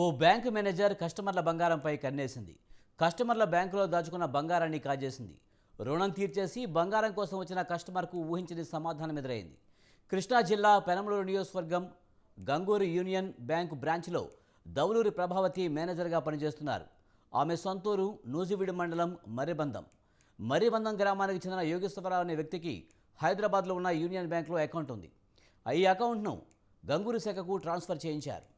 ఓ bank manager కస్టమర్ల బంగారంపై కన్నేసింది. కస్టమర్ల బ్యాంకులో దాచుకున్న బంగారాన్ని కాజేసింది. రుణం తీర్చేసి బంగారం కోసం వచ్చిన కస్టమర్కు ఊహించని సమాధానం ఎదురైంది. కృష్ణా జిల్లా పెనమలూరు నియోజకవర్గం గంగూరు యూనియన్ బ్యాంకు బ్రాంచ్లో దౌలూరి ప్రభావతి మేనేజర్గా పనిచేస్తున్నారు. ఆమె సొంతూరు నూజివీడు మండలం మర్రిబంధం మర్రిబంధం గ్రామానికి చెందిన యోగేశ్వరరావు అనే వ్యక్తికి హైదరాబాద్లో ఉన్న యూనియన్ బ్యాంకులో అకౌంట్ ఉంది. ఈ అకౌంట్ను గంగూరు శాఖకు ట్రాన్స్ఫర్ చేయించారు.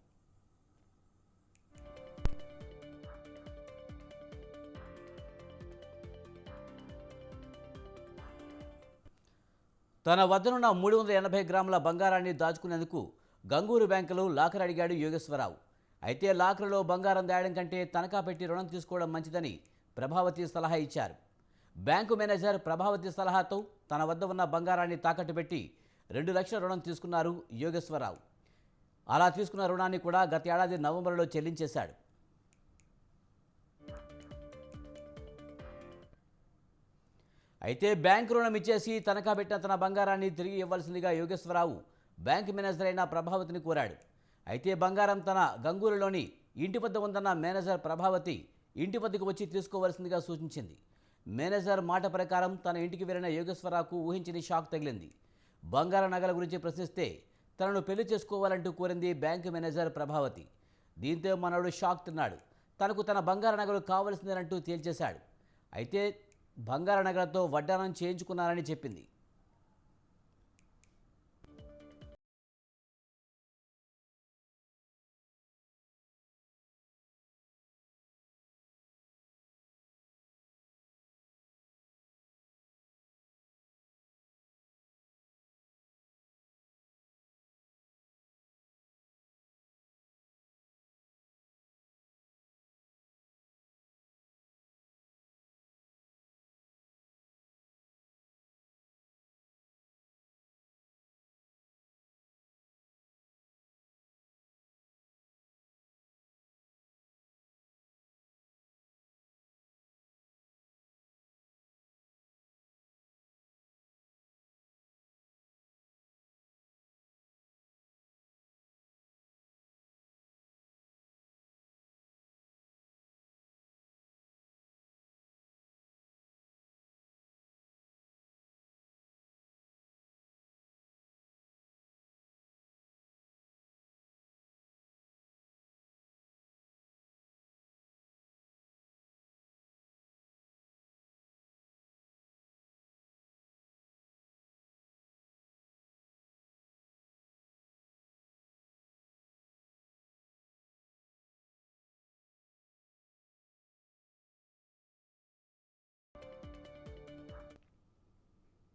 తన వద్దనున్న మూడు వందల ఎనభై గ్రాముల బంగారాన్ని దాచుకునేందుకు గంగూరు బ్యాంకులో లాకర్ అడిగాడు యోగేశ్వరరావు. అయితే లాకర్లో బంగారం దాయడం కంటే తనఖా పెట్టి రుణం తీసుకోవడం మంచిదని ప్రభావతి సలహా ఇచ్చారు. బ్యాంకు మేనేజర్ ప్రభావతి సలహాతో తన వద్ద ఉన్న బంగారాన్ని తాకట్టు పెట్టి రెండు లక్షల రుణం తీసుకున్నారు యోగేశ్వరరావు. అలా తీసుకున్న రుణాన్ని కూడా గత ఏడాది నవంబర్లో చెల్లించేశాడు. అయితే బ్యాంకు రుణం ఇచ్చేసి తనఖా పెట్టిన తన బంగారాన్ని తిరిగి ఇవ్వాల్సిందిగా యోగేశ్వరరావు బ్యాంకు మేనేజర్ అయిన ప్రభావతిని కోరాడు. అయితే బంగారం తన గంగూరులోని ఇంటి వద్ద ఉందన్న మేనేజర్ ప్రభావతి ఇంటి వద్దకు వచ్చి తీసుకోవాల్సిందిగా సూచించింది. మేనేజర్ మాట ప్రకారం తన ఇంటికి వెళ్ళిన యోగేశ్వరరావుకు ఊహించని షాక్ తగిలింది. బంగార నగల గురించి ప్రశ్నిస్తే తనను పెళ్ళి చేసుకోవాలంటూ కోరింది బ్యాంకు మేనేజర్ ప్రభావతి. దీంతో మనోడు షాక్ తిన్నాడు. తనకు తన బంగార నగలు కావలసిందేనంటూ తేల్చేశాడు. అయితే బంగారు నగలతో వడ్డానం చేయించుకున్నారని చెప్పింది.